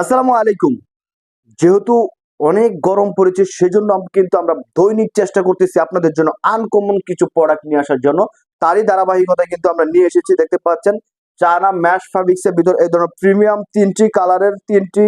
আসসালামু আলাইকুম। যেহেতু অনেক গরম পড়েছে, সেজন্য কিন্তু আমরা দৈনিক চেষ্টা করতেছি আপনাদের জন্য আনকমন কিছু প্রোডাক্ট নিয়ে আসার জন্য। তারই ধারাবাহিকতায় কিন্তু আমরা নিয়ে এসেছি, দেখতে পাচ্ছেন। চায়না ম্যাশ ফ্যাব্রিক্স এর ভিতর এই ধরনের প্রিমিয়াম তিনটি কালারের তিনটি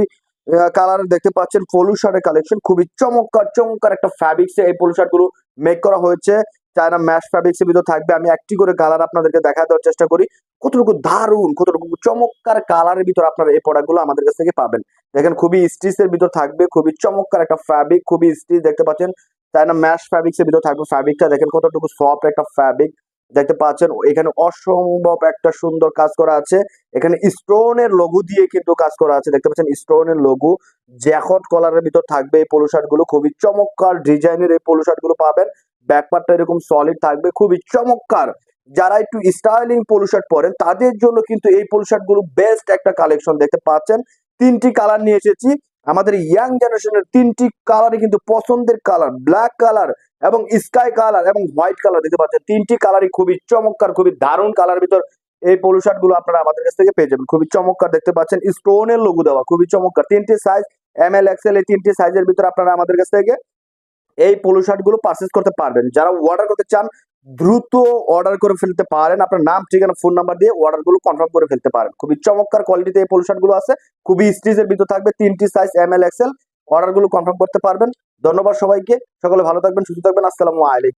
কালার দেখতে পাচ্ছেন। পলু কালেকশন খুবই চমৎকার চমৎকার একটা ফ্যাব্রিক্স এই পলু শার্টগুলো মেক করা হয়েছে। চায়না ম্যাশ ফ্যাব্রিক্স এর ভিতর থাকবে। আমি একটি করে কালার আপনাদেরকে দেখা দেওয়ার চেষ্টা করি। কতটুকু দারুণ, কতটুকু চমৎকার কালারের ভিতর আপনারা এই প্রোডাক্টগুলো আমাদের কাছ থেকে পাবেন। দেখেন খুবই স্টিচের ভিতর থাকবে, খুবই চমৎকার একটা ফ্যাব্রিক খুবই স্টিচ দেখতে পাচ্ছেন? চায়না ম্যাশ ফ্যাব্রিক্স এর ভিতর থাকবে ফ্যাব্রিকটা দেখেন কতটুকু সফট একটা ফ্যাব্রিক দেখতে পাচ্ছেন? এখানে অসম্ভব একটা সুন্দর কাজ করা আছে। এখানে স্টোনের লঘু দিয়ে কিন্তু কাজ করা আছে। দেখতে পাচ্ছেন? স্টোনের লঘু, জ্যাকট কলারের ভিতর থাকবে এই পোলো শার্টগুলো। খুবই চমৎকার ডিজাইনের এই পোলো শার্টগুলো পাবেন। ব্যাকপার্টটা এরকম সলিড থাকবে, খুবই চমৎকার। যারা একটু স্টাইলিং পোলো শার্ট পরেন, তাদের জন্য কিন্তু এই পোলো শার্টগুলো বেস্ট একটা কালেকশন দেখতে পাচ্ছেন। তিনটি কালার নিয়ে এসেছি। আমাদের ইয়াং জেনারেশনের তিনটি কালারই কিন্তু পছন্দের কালার ব্ল্যাক কালার এবং স্কাই কালার এবং হোয়াইট কালার দেখতে পাচ্ছেন। তিনটি কালারই খুবই চমৎকার, খুবই দারুণ কালার ভিতর এই পোলো শার্টগুলো আপনারা আমাদের কাছ থেকে পেয়ে যাবেন। খুবই চমৎকার দেখতে পাচ্ছেন। স্টোনের লোগো দেওয়া, খুবই চমৎকার। তিনটি সাইজ এম এল এক্সেল এই তিনটি সাইজের ভিতর আপনারা আমাদের কাছ থেকে এই পোলো শার্টগুলো পারচেস করতে পারবেন। যারা অর্ডার করতে চান, দ্রুত অর্ডার করে ফেলতে পারেন। আপনার নাম, ঠিকানা ফোন নাম্বার দিয়ে অর্ডারগুলো কনফার্ম করে ফেলতে পারেন। খুবই চমৎকার কোয়ালিটিতে এই পোলো শার্টগুলো আছে। খুবই স্টিচের ভিতর থাকবে তিনটি সাইজ এম এল এক্সেল অর্ডারগুলো কনফার্ম করতে পারবেন। ধন্যবাদ সবাইকে। সকলে ভালো থাকবেন, সুস্থ থাকবেন। আসসালামু আলাইকুম।